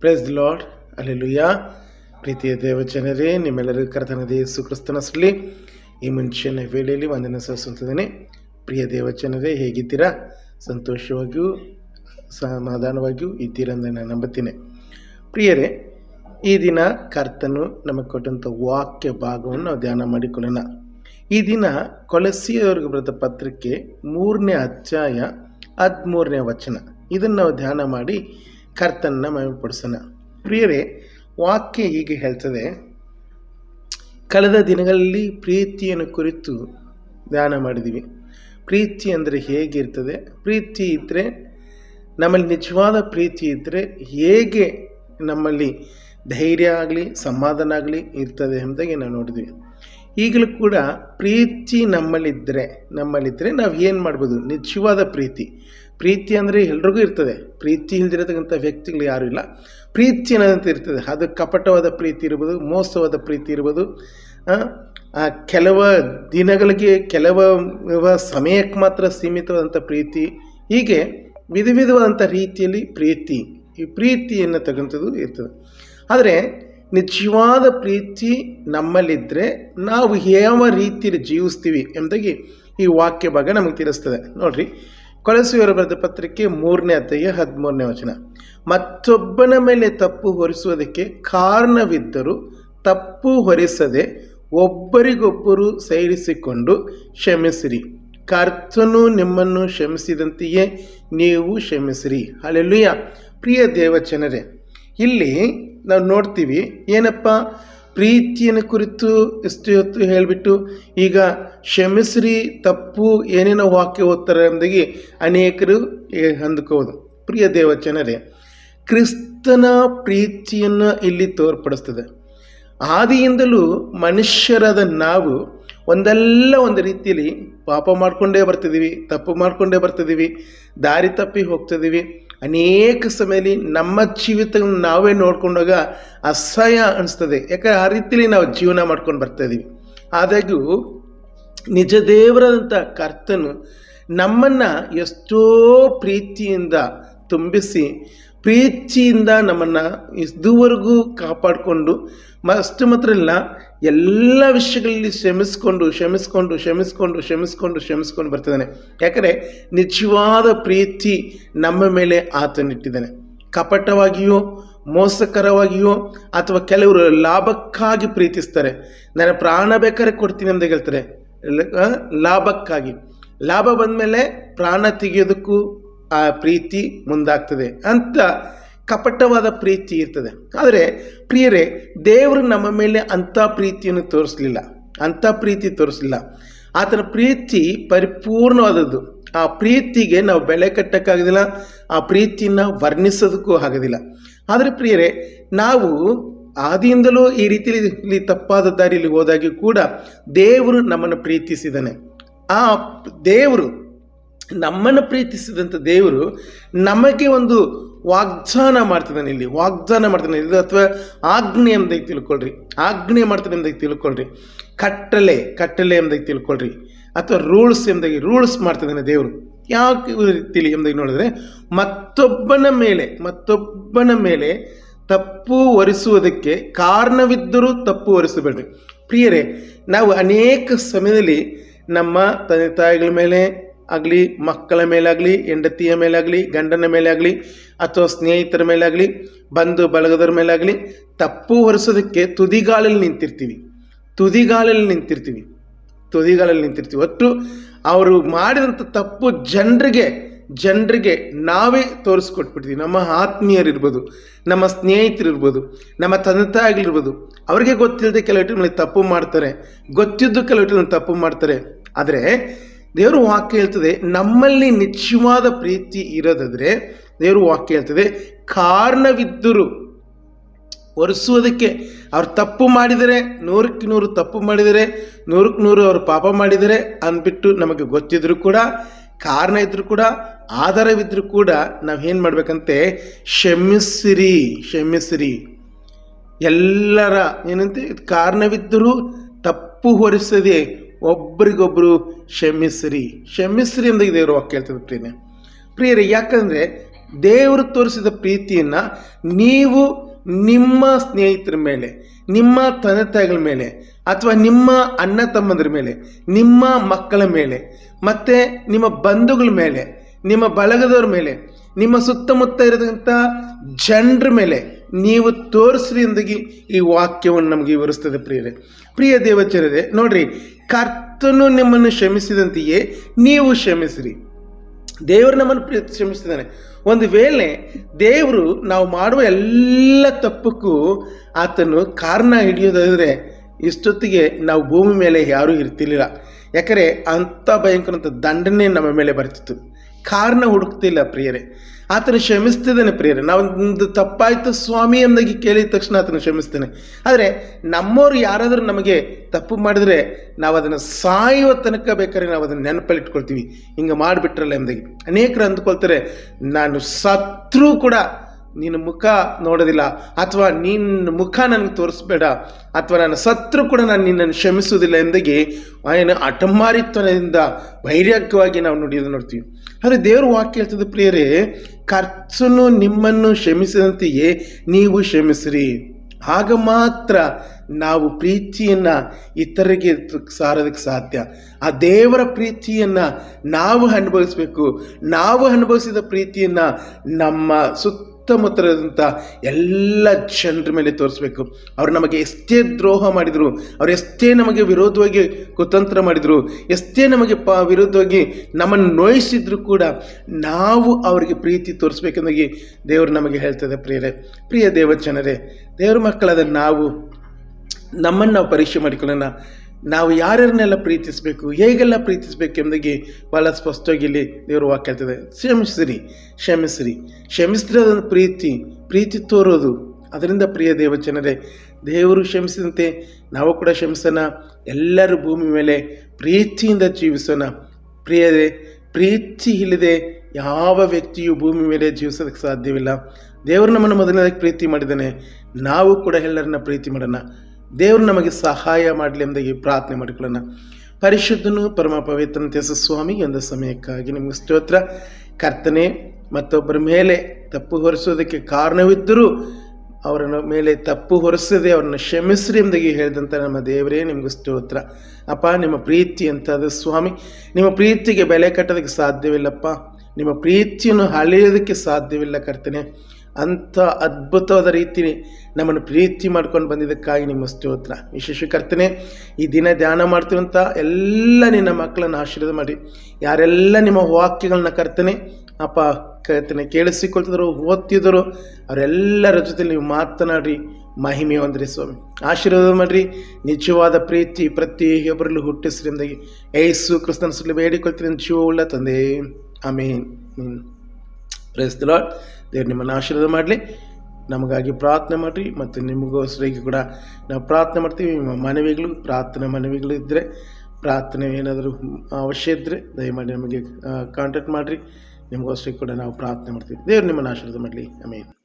Praise lord alleluia ಪ್ರೀತಿಯ ದೇವಜನರೇ ನಿಮ್ಮೆಲ್ಲರಿಗೂ ಕರ್ತನದ ಯೇಸು ಕ್ರಿಸ್ತನಸಲಿ ಈ ಮುಂಚಿನ ವೇಳೆಯಲ್ಲಿ ಒಂದಿನ ಸಲ್ಲಿಸುತ್ತಿದ್ದೇನೆ. ಪ್ರಿಯ ದೇವಜನರೇ ಹೇಗಿದ್ದೀರಾ? ಸಂತೋಷವಾಗಿಯೂ, ಸಮಾಧಾನವಾಗಿಯೂ ಇದ್ದೀರಂದು ನಾನು ನಂಬುತ್ತೇನೆ. ಪ್ರಿಯರೇ, ಈ ದಿನ ಕರ್ತನು ನಮಗೆ ಕೊಟ್ಟಂಥ ವಾಕ್ಯ ಭಾಗವನ್ನು ನಾವು ಧ್ಯಾನ ಮಾಡಿಕೊಳ್ಳೋಣ. ಈ ದಿನ ಕೊಲಸಿಯವರಿಗೆ ಬರೆದ ಪತ್ರಿಕೆ ಮೂರನೇ ಅಧ್ಯಾಯ ಹದಿಮೂರನೇ ವಚನ. ಇದನ್ನು ನಾವು ಧ್ಯಾನ ಮಾಡಿ ಕರ್ತನನ್ನ ಮಹಿಮೆಪಡಿಸೋಣ. ಪ್ರಿಯರೇ, ವಾಕ್ಯ ಹೀಗೆ ಹೇಳ್ತದೆ, ಕಳೆದ ದಿನಗಳಲ್ಲಿ ಪ್ರೀತಿಯನ್ನು ಕುರಿತು ಧ್ಯಾನ ಮಾಡಿದ್ದೀವಿ. ಪ್ರೀತಿ ಅಂದರೆ ಹೇಗಿರ್ತದೆ ಪ್ರೀತಿ ಇದ್ದರೆ ನಮ್ಮಲ್ಲಿ ನಿಜವಾದ ಪ್ರೀತಿ ಇದ್ದರೆ ಹೇಗೆ ನಮ್ಮಲ್ಲಿ ಧೈರ್ಯ ಆಗಲಿ, ಸಮಾಧಾನ ಆಗಲಿ ಇರ್ತದೆ ಎಂಬುದಾಗಿ ನಾವು ನೋಡಿದ್ವಿ ಈಗಲೂ ಕೂಡ ಪ್ರೀತಿ ನಮ್ಮಲ್ಲಿದ್ದರೆ ನಮ್ಮಲ್ಲಿದ್ದರೆ ನಾವು ಏನು ಮಾಡ್ಬೋದು? ನಿಜವಾದ ಪ್ರೀತಿ. ಪ್ರೀತಿ ಅಂದರೆ ಎಲ್ರಿಗೂ ಇರ್ತದೆ. ಪ್ರೀತಿ ಇಲ್ದಿರತಕ್ಕಂಥ ವ್ಯಕ್ತಿಗಳು ಯಾರೂ ಇಲ್ಲ. ಪ್ರೀತಿ ಅನ್ನೋದಂತ ಇರ್ತದೆ. ಅದು ಕಪಟವಾದ ಪ್ರೀತಿ ಇರ್ಬೋದು, ಮೋಸವಾದ ಪ್ರೀತಿ ಇರ್ಬೋದು. ಕೆಲವ ದಿನಗಳಿಗೆ, ಕೆಲವ ಸಮಯಕ್ಕೆ ಮಾತ್ರ ಸೀಮಿತವಾದಂಥ ಪ್ರೀತಿ. ಹೀಗೆ ವಿಧ ವಿಧವಾದಂಥ ರೀತಿಯಲ್ಲಿ ಪ್ರೀತಿ, ಈ ಪ್ರೀತಿಯನ್ನು ತಗೊಂಥದ್ದು ಇರ್ತದೆ. ಆದರೆ ನಿಜವಾದ ಪ್ರೀತಿ ನಮ್ಮಲ್ಲಿದ್ದರೆ ನಾವು ಯಾವ ರೀತಿಯಲ್ಲಿ ಜೀವಿಸ್ತೀವಿ ಎಂಬುದಾಗಿ ಈ ವಾಕ್ಯ ಭಾಗ ನಮಗೆ ತಿಳಿಸ್ತದೆ. ನೋಡ್ರಿ. ಕೊಳಸುವರ ಬರೆದ ಪತ್ರಿಕೆ ಮೂರನೇ ಅಧ್ಯಾಯ ಹದಿಮೂರನೇ ವಚನ. ಮತ್ತೊಬ್ಬನ ಮೇಲೆ ತಪ್ಪು ಹೊರಿಸುವುದಕ್ಕೆ ಕಾರಣವಿದ್ದರೂ ತಪ್ಪು ಹೊರಿಸದೆ ಒಬ್ಬರಿಗೊಬ್ಬರು ಸೇರಿಸಿಕೊಂಡು ಕ್ಷಮಿಸಿರಿ. ಕರ್ತನು ನಿಮ್ಮನ್ನು ಕ್ಷಮಿಸಿದಂತೆಯೇ ನೀವು ಕ್ಷಮಿಸಿರಿ. ಅಲ್ಲೆಲ್ಲುಯ್ಯ ಪ್ರಿಯ ದೇವಚನರೇ, ಇಲ್ಲಿ ನಾವು ನೋಡ್ತೀವಿ ಏನಪ್ಪ? ಪ್ರೀತಿಯನ್ನು ಕುರಿತು ಎಷ್ಟು ಹೊತ್ತು ಹೇಳಿಬಿಟ್ಟು, ಈಗ ಕ್ಷಮಿಸ್ರಿ, ತಪ್ಪು, ಏನೇನೋ ವಾಕ್ಯ ಓದ್ತಾರೆ ಅಂದಾಗಿ ಅನೇಕರು ಹೊಂದ್ಕೋದು ಪ್ರಿಯ ದೇವಚನರೇ ಕ್ರಿಸ್ತನ ಪ್ರೀತಿಯನ್ನು ಇಲ್ಲಿ ತೋರ್ಪಡಿಸ್ತದೆ. ಆದಿಯಿಂದಲೂ ಮನುಷ್ಯರಾದ ನಾವು ಒಂದಲ್ಲ ಒಂದು ರೀತಿಯಲ್ಲಿ ಪಾಪ ಮಾಡಿಕೊಂಡೇ ಬರ್ತಿದ್ದೀವಿ, ತಪ್ಪು ಮಾಡಿಕೊಂಡೇ ಬರ್ತಿದ್ದೀವಿ, ದಾರಿ ತಪ್ಪಿ ಹೋಗ್ತಿದ್ದೀವಿ. ಅನೇಕ ಸಮಯದಲ್ಲಿ ನಮ್ಮ ಜೀವಿತ ನಾವೇ ನೋಡ್ಕೊಂಡಾಗ ಅಸಹ್ಯ ಅನಿಸ್ತದೆ. ಯಾಕಂದರೆ ಆ ರೀತಿಯಲ್ಲಿ ನಾವು ಜೀವನ ಮಾಡ್ಕೊಂಡು ಬರ್ತಾ ಇದ್ದೀವಿ ಆದಾಗ್ಯೂ ನಿಜ ದೇವರಾದಂಥ ಕರ್ತನು ನಮ್ಮನ್ನು ಎಷ್ಟೋ ಪ್ರೀತಿಯಿಂದ ತುಂಬಿಸಿ ಪ್ರೀತಿಯಿಂದ ನಮ್ಮನ್ನು ಇದುವರೆಗೂ ಕಾಪಾಡಿಕೊಂಡು, ಅಷ್ಟು ಮಾತ್ರ ಇಲ್ಲ ಎಲ್ಲ ವಿಷಯಗಳಲ್ಲಿ ಶ್ರಮಿಸ್ಕೊಂಡು ಶ್ರಮಿಸ್ಕೊಂಡು ಶ್ರಮಿಸ್ಕೊಂಡು ಶ್ರಮಿಸ್ಕೊಂಡು ಶ್ರಮಿಸ್ಕೊಂಡು ಬರ್ತಿದ್ದಾನೆ. ಯಾಕಂದರೆ ನಿಜವಾದ ಪ್ರೀತಿ ನಮ್ಮ ಮೇಲೆ ಆತನಿಟ್ಟಿದ್ದಾನೆ. ಕಪಟವಾಗಿಯೋ, ಮೋಸಕರವಾಗಿಯೋ, ಅಥವಾ ಕೆಲವರು ಲಾಭಕ್ಕಾಗಿ ಪ್ರೀತಿಸ್ತಾರೆ. ನನ್ನ ಪ್ರಾಣ ಬೇಕಾದ್ರೆ ಕೊಡ್ತೀನಿ ಅಂತ ಹೇಳ್ತಾರೆ. ಲಾಭಕ್ಕಾಗಿ. ಲಾಭ ಬಂದಮೇಲೆ ಪ್ರಾಣ ತೆಗೆಯೋದಕ್ಕೂ ಆ ಪ್ರೀತಿ ಮುಂದಾಗ್ತದೆ ಅಂತ ಕಪಟವಾದ ಪ್ರೀತಿ ಇರ್ತದೆ. ಆದರೆ ಪ್ರಿಯರೇ, ದೇವರು ನಮ್ಮ ಮೇಲೆ ಅಂಥ ಪ್ರೀತಿಯನ್ನು ತೋರಿಸಲಿಲ್ಲ. ಅಂಥ ಪ್ರೀತಿ ತೋರಿಸಲಿಲ್ಲ. ಆತನ ಪ್ರೀತಿ ಪರಿಪೂರ್ಣವಾದದ್ದು. ಆ ಪ್ರೀತಿಗೆ ನಾವು ಬೆಳೆ ಕಟ್ಟೋಕ್ಕಾಗೋದಿಲ್ಲ, ಆ ಪ್ರೀತಿನ ವರ್ಣಿಸೋದಕ್ಕೂ ಆಗೋದಿಲ್ಲ. ಆದರೆ ಪ್ರಿಯರೇ, ನಾವು ಆದಿಯಿಂದಲೂ ಈ ರೀತಿಯಲ್ಲಿ ತಪ್ಪಾದ ದಾರಿಯಲ್ಲಿ ಹೋದಾಗ್ಯೂ ಕೂಡ ದೇವರು ನಮ್ಮನ್ನು ಪ್ರೀತಿಸಿದ್ದಾನೆ. ಆ ದೇವರು ನಮ್ಮನ್ನು ಪ್ರೀತಿಸಿದಂಥ ದೇವರು ನಮಗೆ ಒಂದು ವಾಗ್ದಾನ ಮಾಡ್ತಿದ್ದಾನೆ ಇಲ್ಲಿ, ವಾಗ್ದಾನ ಮಾಡ್ತಾನೆ ಇದು ಅಥವಾ ಆಜ್ಞೆ ಎಂಬುದಾಗಿ ತಿಳ್ಕೊಳ್ರಿ, ಆಜ್ಞೆ ಮಾಡ್ತಾನೆ ಎಂಬುದಾಗಿ ತಿಳ್ಕೊಳ್ರಿ. ಕಟ್ಟಲೆ ಕಟ್ಟಲೆ ಎಂಬುದಾಗಿ ತಿಳ್ಕೊಳ್ರಿ. ಅಥವಾ ರೂಲ್ಸ್ ಎಂಬುದಾಗಿ ರೂಲ್ಸ್ ಮಾಡ್ತಿದ್ದಾನೆ ದೇವರು. ಯಾಕೆ ರೀತಿಲಿ ಎಂಬುದಾಗಿ ನೋಡಿದ್ರೆ, ಮತ್ತೊಬ್ಬನ ಮೇಲೆ ಮತ್ತೊಬ್ಬನ ಮೇಲೆ ತಪ್ಪು ಒರೆಸುವುದಕ್ಕೆ ಕಾರಣವಿದ್ದರೂ ತಪ್ಪು ಒರೆಸಬೇಡ್ರಿ. ಪ್ರಿಯರೇ, ನಾವು ಅನೇಕ ಸಮಯದಲ್ಲಿ ನಮ್ಮ ತಂದೆ ತಾಯಿಗಳ ಮೇಲೆ ಆಗಲಿ, ಮಕ್ಕಳ ಮೇಲಾಗಲಿ, ಹೆಂಡತಿಯ ಮೇಲಾಗಲಿ, ಗಂಡನ ಮೇಲಾಗಲಿ, ಅಥವಾ ಸ್ನೇಹಿತರ ಮೇಲಾಗಲಿ, ಬಂಧು ಬಳಗದವ್ರ ಮೇಲಾಗಲಿ, ತಪ್ಪು ಹೊರಿಸೋದಕ್ಕೆ ತುದಿಗಾಲಲ್ಲಿ ನಿಂತಿರ್ತೀವಿ. ತುದಿಗಾಲಲ್ಲಿ ನಿಂತಿರ್ತೀವಿ. ತುದಿಗಾಲಲ್ಲಿ ನಿಂತಿರ್ತೀವಿ. ಒಟ್ಟು ಅವರು ಮಾಡಿದಂಥ ತಪ್ಪು ಜನರಿಗೆ ಜನರಿಗೆ ನಾವೇ ತೋರಿಸ್ಕೊಟ್ಬಿಡ್ತೀವಿ. ನಮ್ಮ ಆತ್ಮೀಯರಿರ್ಬೋದು, ನಮ್ಮ ಸ್ನೇಹಿತರಿರ್ಬೋದು, ನಮ್ಮ ತಂದೆ ತಾಯಿಗಳಿರ್ಬೋದು. ಅವರಿಗೆ ಗೊತ್ತಿಲ್ಲದೆ ಕೆಲವು ತಪ್ಪು ಮಾಡ್ತಾರೆ. ಗೊತ್ತಿದ್ದು ಕೆಲವು ತಪ್ಪು ಮಾಡ್ತಾರೆ. ಆದರೆ ದೇವರು ವಾಕ್ಯ ಹೇಳ್ತದೆ, ನಮ್ಮಲ್ಲಿ ನಿಜವಾದ ಪ್ರೀತಿ ಇರೋದಾದರೆ ದೇವರು ವಾಕ್ಯ ಹೇಳ್ತದೆ, ಕಾರಣವಿದ್ದರು ಒರೆಸುವುದಕ್ಕೆ ಅವ್ರು ತಪ್ಪು ಮಾಡಿದರೆ, ನೂರಕ್ಕೆ ನೂರು ತಪ್ಪು ಮಾಡಿದರೆ, ನೂರಕ್ಕೆ ನೂರು ಅವರು ಪಾಪ ಮಾಡಿದರೆ ಅಂದ್ಬಿಟ್ಟು ನಮಗೆ ಗೊತ್ತಿದ್ರು ಕೂಡ, ಕಾರಣ ಇದ್ದರೂ ಕೂಡ ಆಧಾರವಿದ್ದರೂ ಕೂಡ ನಾವು ಏನು ಮಾಡ್ಬೇಕಂತೆ? ಕ್ಷಮಿಸಿರಿ ಕ್ಷಮಿಸಿರಿ. ಎಲ್ಲರ ಏನಂತೆ? ಕಾರಣವಿದ್ದರೂ ತಪ್ಪು ಹೊರಿಸದೆ ಒಬ್ಬರಿಗೊಬ್ಬರು ಕ್ಷಮಿಸ್ರಿ. ಕ್ಷಮಿಸ್ರಿ ಅಂತ ದೇವರು ವಾಕ್ಯ ಹೇಳ್ತದೆ ಪ್ರಿಯನೇ ಪ್ರಿಯರೇ, ಯಾಕಂದರೆ ದೇವರು ತೋರಿಸಿದ ಪ್ರೀತಿಯನ್ನು ನೀವು ನಿಮ್ಮ ಸ್ನೇಹಿತರ ಮೇಲೆ, ನಿಮ್ಮ ತಂದೆ ತಾಯಿಗಳ ಮೇಲೆ, ಅಥವಾ ನಿಮ್ಮ ಅಣ್ಣ ತಮ್ಮಂದ್ರ ಮೇಲೆ, ನಿಮ್ಮ ಮಕ್ಕಳ ಮೇಲೆ, ಮತ್ತು ನಿಮ್ಮ ಬಂಧುಗಳ ಮೇಲೆ, ನಿಮ್ಮ ಬಳಗದವ್ರ ಮೇಲೆ, ನಿಮ್ಮ ಸುತ್ತಮುತ್ತ ಇರತಕ್ಕಂಥ ಜನರ ಮೇಲೆ ನೀವು ತೋರಿಸ್ರಿ ಅಂದಾಗಿ ಈ ವಾಕ್ಯವನ್ನು ನಮಗೆ ವಿವರಿಸ್ತದೆ ಪ್ರಿಯರೇ. ಪ್ರಿಯ ದೇವಚರರೇ, ನೋಡ್ರಿ, ಕರ್ತನು ನಿಮ್ಮನ್ನು ಶ್ರಮಿಸಿದಂತೆಯೇ ನೀವು ಕ್ಷಮಿಸಿರಿ. ದೇವರು ನಮ್ಮನ್ನು ಪ್ರಿಯ ಕ್ಷಮಿಸ್ತಿದ್ದಾನೆ ಒಂದು ವೇಳೆ ದೇವರು ನಾವು ಮಾಡುವ ಎಲ್ಲ ತಪ್ಪಕ್ಕೂ ಆತನು ಕಾರಣ ಹಿಡಿಯೋದಾದರೆ ಇಷ್ಟೊತ್ತಿಗೆ ನಾವು ಭೂಮಿ ಮೇಲೆ ಯಾರೂ ಇರ್ತಿರ್ಲಿಲ್ಲ. ಯಾಕಂದರೆ ಅಂಥ ಭಯಂಕರಂಥ ದಂಡನೆ ನಮ್ಮ ಮೇಲೆ ಬರ್ತಿತ್ತು. ಕಾರಣ ಹುಡುಕ್ತಿಲ್ಲ ಪ್ರಿಯರೇ. ಆತನು ಕ್ಷಮಿಸ್ತಿದ್ದಾನೆ ಪ್ರಿಯರೇ. ನಾವು ಒಂದು ತಪ್ಪಾಯಿತು ಸ್ವಾಮಿ ಎಂದಾಗಿ ಕೇಳಿದ ತಕ್ಷಣ ಆತನ ಕ್ಷಮಿಸ್ತೇನೆ ಆದರೆ ನಮ್ಮವರು ಯಾರಾದರೂ ನಮಗೆ ತಪ್ಪು ಮಾಡಿದರೆ ನಾವು ಅದನ್ನು ಸಾಯುವ ತನಕ ಬೇಕಾದ್ರೆ ನಾವು ಅದನ್ನು ನೆನಪಲ್ಲಿಟ್ಕೊಳ್ತೀವಿ. ಹಿಂಗೆ ಮಾಡಿಬಿಟ್ರಲ್ಲ ಎಂದಾಗಿ. ಅನೇಕರು ಅಂದ್ಕೊಳ್ತಾರೆ, ನಾನು ಸತ್ರೂ ಕೂಡ ನಿನ್ನ ಮುಖ ನೋಡೋದಿಲ್ಲ ಅಥವಾ ನಿನ್ನ ಮುಖ ನನಗೆ ತೋರಿಸ್ಬೇಡ ಅಥವಾ ನನ್ನ ಸತ್ರು ಕೂಡ ನಾನು ನಿನ್ನನ್ನು ಕ್ಷಮಿಸುವುದಿಲ್ಲ ಎಂದಿಗೆ ಆಯನ ಅಟಮಾರಿತ್ವದಿಂದ ವೈರಾಗ್ಯವಾಗಿ ನಾವು ನುಡಿಯೋದು ನೋಡ್ತೀವಿ. ಆದರೆ ದೇವರು ವಾಕ್ಯ ಹೇಳ್ತದೆ, ಪ್ರಿಯರೇ ಖರ್ಚನ್ನು ನಿಮ್ಮನ್ನು ಕ್ಷಮಿಸಿದಂತೆಯೇ ನೀವು ಕ್ಷಮಿಸ್ರಿ. ಆಗ ಮಾತ್ರ ನಾವು ಪ್ರೀತಿಯನ್ನು ಇತರರಿಗೆ ಸಾರೋದಕ್ಕೆ ಸಾಧ್ಯ. ಆ ದೇವರ ಪ್ರೀತಿಯನ್ನು ನಾವು ಅನುಭವಿಸಬೇಕು. ನಾವು ಅನುಭವಿಸಿದ ಪ್ರೀತಿಯನ್ನು ನಮ್ಮ ಸುತ್ತ ಸುತ್ತಮುತ್ತಲದಂಥ ಎಲ್ಲ ಜನರ ಮೇಲೆ ತೋರಿಸ್ಬೇಕು. ಅವ್ರು ನಮಗೆ ಎಷ್ಟೇ ದ್ರೋಹ ಮಾಡಿದರು, ಅವ್ರು ಎಷ್ಟೇ ನಮಗೆ ವಿರೋಧವಾಗಿ ಕುತಂತ್ರ ಮಾಡಿದರು, ಎಷ್ಟೇ ನಮಗೆ ಪ ವಿರೋಧವಾಗಿ ನಮ್ಮನ್ನು ನೋಯಿಸಿದ್ರು ಕೂಡ ನಾವು ಅವರಿಗೆ ಪ್ರೀತಿ ತೋರಿಸ್ಬೇಕೆಂದಾಗಿ ದೇವರು ನಮಗೆ ಹೇಳ್ತದೆ ಪ್ರಿಯರೇ. ಪ್ರಿಯ ದೇವಜನರೇ, ದೇವ್ರ ಮಕ್ಕಳಾದ ನಾವು ನಮ್ಮನ್ನು ನಾವು ಪರೀಕ್ಷೆ ಮಾಡಿಕೊಳ್ಳೋಣ. ನಾವು ಯಾರ್ಯಾರನ್ನೆಲ್ಲ ಪ್ರೀತಿಸಬೇಕು, ಹೇಗೆಲ್ಲ ಪ್ರೀತಿಸಬೇಕು ಎಂಬುದಾಗಿ ಭಾಳ ಸ್ಪಷ್ಟವಾಗಿ ಇಲ್ಲಿ ದೇವರು ವಾಕ್ಯ ಹೇಳ್ತದೆ. ಕ್ಷಮಿಸ್ರಿ, ಕ್ಷಮಿಸಿರಿ. ಕ್ಷಮಿಸಿದ್ರೆ ಅದೊಂದು ಪ್ರೀತಿ ಪ್ರೀತಿ ತೋರೋದು. ಅದರಿಂದ ಪ್ರಿಯ ದೇವಜನರೇ, ದೇವರು ಕ್ಷಮಿಸಿದಂತೆ ನಾವು ಕೂಡ ಕ್ಷಮಿಸೋಣ. ಎಲ್ಲರೂ ಭೂಮಿ ಮೇಲೆ ಪ್ರೀತಿಯಿಂದ ಜೀವಿಸೋಣ. ಪ್ರಿಯರೇ, ಪ್ರೀತಿ ಇಲ್ಲದೆ ಯಾವ ವ್ಯಕ್ತಿಯು ಭೂಮಿ ಮೇಲೆ ಜೀವಿಸೋದಕ್ಕೆ ಸಾಧ್ಯವಿಲ್ಲ. ದೇವರು ನಮ್ಮನ್ನು ಮೊದಲನೇದಾಗಿ ಪ್ರೀತಿ ಮಾಡಿದ್ದಾನೆ. ನಾವು ಕೂಡ ಎಲ್ಲರನ್ನ ಪ್ರೀತಿ ಮಾಡೋಣ. ದೇವರು ನಮಗೆ ಸಹಾಯ ಮಾಡಲಿ ಎಂಬುದಾಗಿ ಪ್ರಾರ್ಥನೆ ಮಾಡಿಕೊಳ್ಳೋಣ. ಪರಿಶುದ್ಧನು ಪರಮ ಪವಿತ್ರನ ಸ್ವಾಮಿ ಒಂದು ಸಮಯಕ್ಕಾಗಿ ನಿಮಗೆ ಸ್ತೋತ್ರ. ಕರ್ತನೆ, ಮತ್ತೊಬ್ಬರ ಮೇಲೆ ತಪ್ಪು ಹೊರಿಸೋದಕ್ಕೆ ಕಾರಣವಿದ್ದರೂ ಅವರನ್ನು ಮೇಲೆ ತಪ್ಪು ಹೊರಿಸದೆ ಅವ್ರನ್ನ ಕ್ಷಮಿಸ್ರಿ ಎಂದಾಗಿ ಹೇಳಿದಂಥ ನಮ್ಮ ದೇವರೇ ನಿಮಗೆ ಸ್ತೋತ್ರ. ಅಪ್ಪ, ನಿಮ್ಮ ಪ್ರೀತಿ ಅಂತದ ಸ್ವಾಮಿ? ನಿಮ್ಮ ಪ್ರೀತಿಗೆ ಬೆಲೆ ಕಟ್ಟೋದಕ್ಕೆ ಸಾಧ್ಯವಿಲ್ಲಪ್ಪ. ನಿಮ್ಮ ಪ್ರೀತಿಯನ್ನು ಅಳೆಯೋದಕ್ಕೆ ಸಾಧ್ಯವಿಲ್ಲ ಕರ್ತನೆ. ಅಂಥ ಅದ್ಭುತವಾದ ರೀತಿ ನಮ್ಮನ್ನು ಪ್ರೀತಿ ಮಾಡ್ಕೊಂಡು ಬಂದಿದ್ದಕ್ಕಾಗಿ ನಿಮ್ಮ ಸ್ತೋತ್ರ. ವಿಶೇಷಕರ್ತನೆ ಈ ದಿನ ಧ್ಯಾನ ಮಾಡ್ತೀವಂತ ಎಲ್ಲ ನಿನ್ನ ಮಕ್ಕಳನ್ನು ಆಶೀರ್ವಾದ ಮಾಡಿ. ಯಾರೆಲ್ಲ ನಿಮ್ಮ ವಾಕ್ಯಗಳನ್ನ ಕರ್ತನೆ, ಅಪ್ಪ ಕರ್ತನೆ ಕೇಳಿಸಿಕೊಳ್ತಿದ್ರು, ಓದ್ತಿದ್ರು, ಅವರೆಲ್ಲರ ಜೊತೆ ನೀವು ಮಾತನಾಡಿ ಮಹಿಮೆ ಹೊಂದ್ರಿ ಸ್ವಾಮಿ. ಆಶೀರ್ವಾದ ಮಾಡ್ರಿ, ನಿಜವಾದ ಪ್ರೀತಿ ಪ್ರತಿಯೊಬ್ಬರಲ್ಲೂ ಹುಟ್ಟಿಸ್ರಿಂದಾಗಿ ಏಸು ಕ್ರಿಸ್ತನ ಸುಳ್ಳು ಬೇಡಿಕೊಳ್ತೀನಿ. ಜೀವವುಳ್ಳ ತಂದೆ. ಆಮೇನ್. ಲಾರ್ಡ್ ದೇವ್ರು ನಿಮ್ಮನ್ನು ಆಶೀರ್ವಾದ ಮಾಡಲಿ. ನಮಗಾಗಿ ಪ್ರಾರ್ಥನೆ ಮಾಡಿರಿ ಮತ್ತು ನಿಮಗೋಸ್ಕರಿಗೆ ಕೂಡ ನಾವು ಪ್ರಾರ್ಥನೆ ಮಾಡ್ತೀವಿ. ನಿಮ್ಮ ಮನವಿಗಳು, ಪ್ರಾರ್ಥನೆ ಮನವಿಗಳು ಇದ್ದರೆ ಪ್ರಾರ್ಥನೆ ಏನಾದರೂ ಅವಶ್ಯ ಇದ್ದರೆ ದಯಮಾಡಿ ನಮಗೆ ಕಾಂಟ್ಯಾಕ್ಟ್ ಮಾಡಿರಿ. ನಿಮಗೋಸ್ಕರ ಕೂಡ ನಾವು ಪ್ರಾರ್ಥನೆ ಮಾಡ್ತೀವಿ. ದೇವ್ರು ನಿಮ್ಮನ್ನು ಆಶೀರ್ವಾದ ಮಾಡಲಿ. ಆಮೇಲೆ